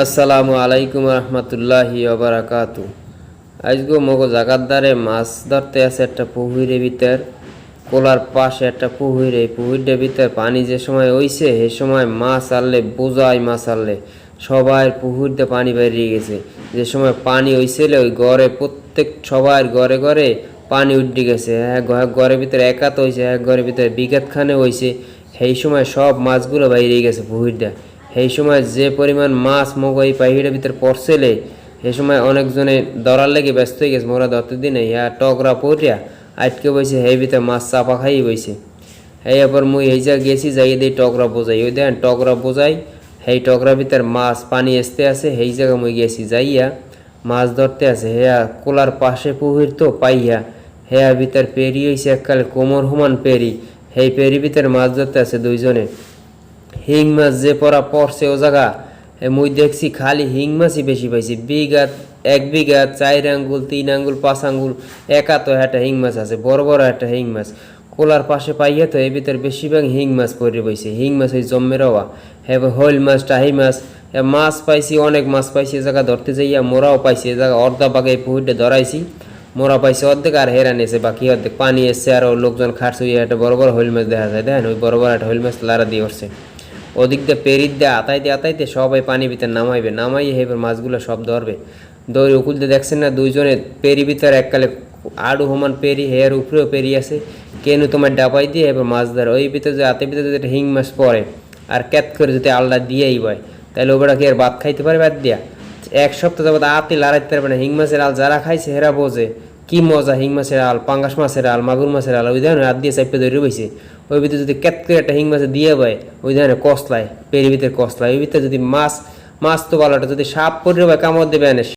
আসসালামু আলাইকুম রহমতুল্লাহি ওবরাকাতু আজগো মগো জাগার দ্বারে মাছ ধরতে আছে একটা পুহুরের ভিতর, কোলার পাশে একটা পুহুর, এই পুহুরটার ভিতর পানি যে সময় হইছে সে সময় মাছ আনলে, বোঝাই মাছ আনলে সবার পুহুরতে পানি বেরিয়ে গেছে। যে সময় পানি হইছিল, ওই ঘরে প্রত্যেক সবার ঘরে ঘরে পানি উঠে গেছে। এক ঘরের ভিতরে একাত হয়েছে এক ঘরের ভিতরে বিঘাত খানে হয়েছে সেই সময় সব মাছগুলো বাইরে গেছে পুহুরটা। সেই সময় যে পরিমাণ মাছ মগ এই পাহিড়ের ভিতরে পড়ছেলে সেই সময় অনেকজনে ধরার লেগে ব্যস্ত হয়ে গেছে। মোরা ধরতে দিনে ইয়া টকরা পড়িয়া আটকে বইছে সেই ভিতরে মাছ চাপা খাই বইছে। এই এবার মুই এই যা গেছি যাই দিয়ে টকরা বোঝাই। ওই দেখেন টকরা বোঝাই সেই টকরা ভিতর মাছ পানি আসতে আছে সেই জায়গা মুই গেছি, যাইয়া মাছ ধরতে আছে হেয়া কোলার পাশে পুহির তো পাইয়া হেয়া ভিতর পেরি হয়েছে এককালে কোমর হুমান পেরি। সেই পেরি ভিতর মাছ ধরতে আছে দুইজনে। হিং মাছ যে পরা পড়ছে ও জায়গা, এ মুই দেখছি খালি হিং মাছই বেশি পাইছি। বিঘা এক বিঘা চার আঙ্গুল, তিন আঙ্গুল, পাঁচ আঙ্গুল একা তো একটা হিং মাছ আছে, বড় বড় একটা হিং মাছ কোলার পাশে পাইয়া তো এর ভিতর বেশিরভাগ হিং মাছ পড়ে বইছে হিং মাছ ওই জম্মে রওয়া হ্যাঁ হইল মাছ, টাহি মাছ, এ মাছ পাইছি, অনেক মাছ পাইছি, এ জায়গা ধরতে যাইয়া মোরাও পাইছি, এ জায়গা অর্ধা বাগে পুহুরটা ধরাইছি। মোরা পাইছে অর্ধেক আর হেরান এসে বাকি অর্ধেক। পানি এসছে, আর লোকজন খাটছে, ওই একটা বড় বড় হইল মাছ দেখা যায়, দেখেন, ওই বড় বড় একটা হইল মাছ লারা দিয়ে উঠছে। ওদিক দিয়ে পেরিত দিয়ে আতাইতে আতাইতে সবাই পানি ভিতরে নামাইবে। নামাই হেবার মাছগুলো সব ধরবে। দৌড়ে উকুল দিয়ে দেখছেন না দুইজনে পেরি ভিতরে এককালে আড়ু সমান পেরি, হেয়ার উপরেও পেরি আছে। কেনু তোমার ডাবাই দিয়ে এবার মাছ ধরে। ওই ভিতরে যে হাতের ভিতরে যদি হিং মাছ পড়ে, আর ক্যাত করে যদি আল্লাহ দিয়েই বয়, তাহলে ওগুলা কি আর ভাত খাইতে পারে বাদ দিয়া? এক সপ্তাহ যাবত আতি লড়াইতে পারবে না। হিং মাছের আল যারা খাইছে হেরা বোঝে। কি মজা হিং মাছের আল, পাঙ্গাস মাছের আল, মাগুর মাছের আল, ওই ধরনের হাত দিয়ে চাইপে ধরে বইছে। ওই ভিতরে যদি ক্যাত করে একটা হিং মাছে দিয়ে পায় ওই ধরনের কসলায় পেরি ভিতরে কসলায় ওই ভিতরে যদি মাছ মাছ তো ভালোটা যদি সাপ বয় কামড় দেবে, এনে